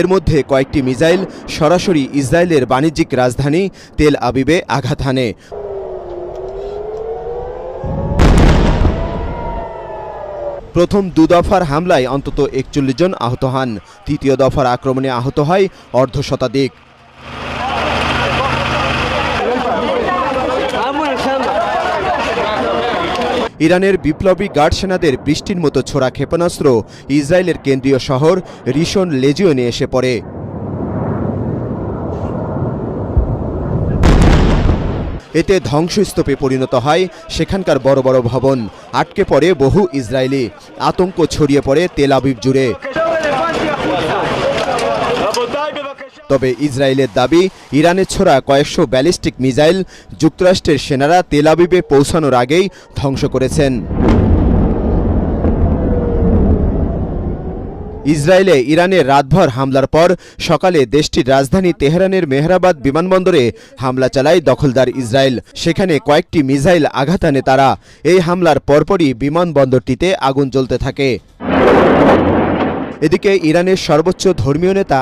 এর মধ্যে কয়েকটি মিসাইল সরাসরি ইসরায়েলের বাণিজ্যিক রাজধানী তেল আবিবে আঘাত হানে। প্রথম দু দফার হামলায় অন্তত একচল্লিশ জন আহত হন। তৃতীয় দফার আক্রমণে আহত হয় অর্ধ শতাধিক। ইরানের বিপ্লবী গার্ড সেনাদের বৃষ্টির মতো ছোড়া ক্ষেপণাস্ত্র ইসরায়েলের কেন্দ্রীয় শহর রিশন লেজিওনে এসে পড়ে এতে ধ্বংসস্তূপে পরিণত হয় সেখানকার বড় বড় ভবন আটকে পড়ে বহু ইসরায়েলি আতঙ্ক ছড়িয়ে পড়ে তেল আবিব জুড়ে তবে ইসরায়েলের দাবি, ইরানের ছোড়া কয়েকশো ব্যালিস্টিক মিসাইল যুক্তরাষ্ট্রের সেনারা তেল আবিবে পৌঁছানোর আগেই ধ্বংস করেছেন। ইসরায়েলে ইরানের রাতভর হামলার পর সকালে দেশটির রাজধানী তেহরানের মেহরাবাদ বিমানবন্দরে হামলা চালায় দখলদার ইসরায়েল। সেখানে কয়েকটি মিসাইল আঘাত আনে তারা। এই হামলার পরপরই বিমানবন্দরটিতে আগুন জ্বলতে থাকে। এদিকে ইরানের সর্বোচ্চ ধর্মীয় নেতা